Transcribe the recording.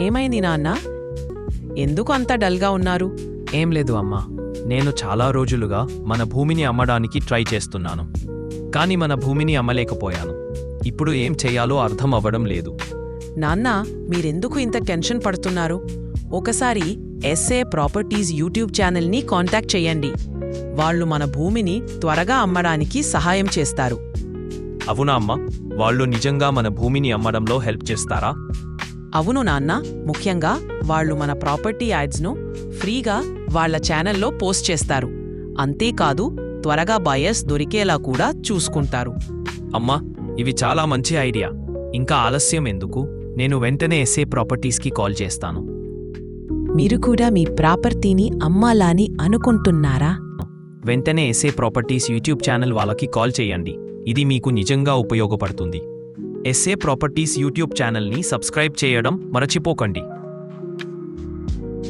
ఏమైంది నాన్న? ఎందుకు అంత డల్గా ఉన్నారు? ఏం లేదు అమ్మా. నేను చాలా రోజులుగా మన భూమిని అమ్మడానికి ట్రై చేస్తున్నాను. కానీ మన భూమిని అమ్మలేకపోయాను. ఇప్పుడు ఏం చేయాలో అర్థం అవ్వడం లేదు. నాన్న మీరెందుకు ఇంత టెన్షన్ పడుతున్నారు? ఒకసారి ఎస్ఏ ప్రాపర్టీస్ యూట్యూబ్ ఛానల్ని కాంటాక్ట్ చేయండి. వాళ్ళు మన భూమిని త్వరగా అమ్మడానికి సహాయం చేస్తారు. అవునా అమ్మా? వాళ్ళు నిజంగా మన భూమిని అమ్మడంలో హెల్ప్ చేస్తారా? అవును నాన్న ముఖ్యంగా వాళ్ళు మన ప్రాపర్టీ యాడ్స్ను ఫ్రీగా వాళ్ళ ఛానల్లో పోస్ట్ చేస్తారు. అంతేకాదు త్వరగా బయర్స్ దొరికేలా కూడా చూసుకుంటారు. అమ్మా ఇవి చాలా మంచి ఐడియా. ఇంకా ఆలస్యం ఎందుకు? నేను వెంటనే ఎస్ఏ ప్రాపర్టీస్కి కాల్ చేస్తాను. మీరు కూడా మీ ప్రాపర్టీని అమ్మాలని అనుకుంటున్నారా? వెంటనే ఎస్ఏ ప్రాపర్టీస్ యూట్యూబ్ ఛానల్ వాళ్ళకి కాల్ చేయండి. ఇది మీకు నిజంగా ఉపయోగపడుతుంది. ఎస్ఏ ప్రాపర్టీస్ యూట్యూబ్ ఛానల్ని సబ్స్క్రైబ్ చేయడం మరచిపోకండి.